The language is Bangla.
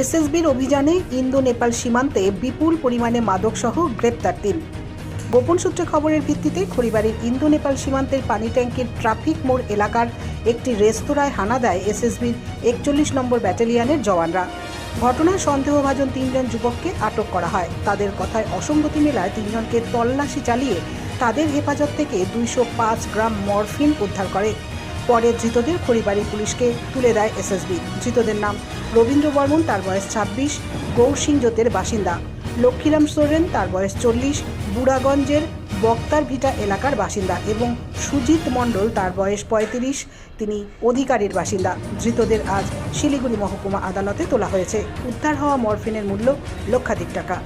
এসএসবির অভিযানে ইন্দো নেপাল সীমান্তে বিপুল পরিমাণে মাদকসহ গ্রেপ্তার তিন। গোপন সূত্রে খবরের ভিত্তিতে খড়িবাড়ির ইন্দো নেপাল সীমান্তের পানি ট্যাঙ্কির ট্রাফিক মোড় এলাকার একটি রেস্তোরাঁয় হানা দেয় এসএসবির একচল্লিশ নম্বর ব্যাটালিয়নের জওয়ানরা। ঘটনায় সন্দেহভাজন তিনজন যুবককে আটক করা হয়। তাদের কথায় অসঙ্গতি মেলায় তিনজনকে তল্লাশি চালিয়ে তাদের হেফাজত থেকে দুইশো পাঁচ গ্রাম মরফিন উদ্ধার করে। পরে ধৃতদের খড়িবাড়ি পুলিশকে তুলে দেয় এসএসবি। ধৃতদের নাম রবীন্দ্র বর্মন, তার বয়স ছাব্বিশ গৌরসিংজোতের বাসিন্দা। লক্ষ্মীরাম সোরেন, তার বয়স চল্লিশ, বুড়াগঞ্জের বক্তার ভিটা এলাকার বাসিন্দা এবং সুজিত মণ্ডল, তার বয়স পঁয়ত্রিশ, তিনি অধিকারীর বাসিন্দা। ধৃতদের আজ শিলিগুড়ি মহকুমা আদালতে তোলা হয়েছে। উদ্ধার হওয়া মরফিনের মূল্য লক্ষাধিক টাকা।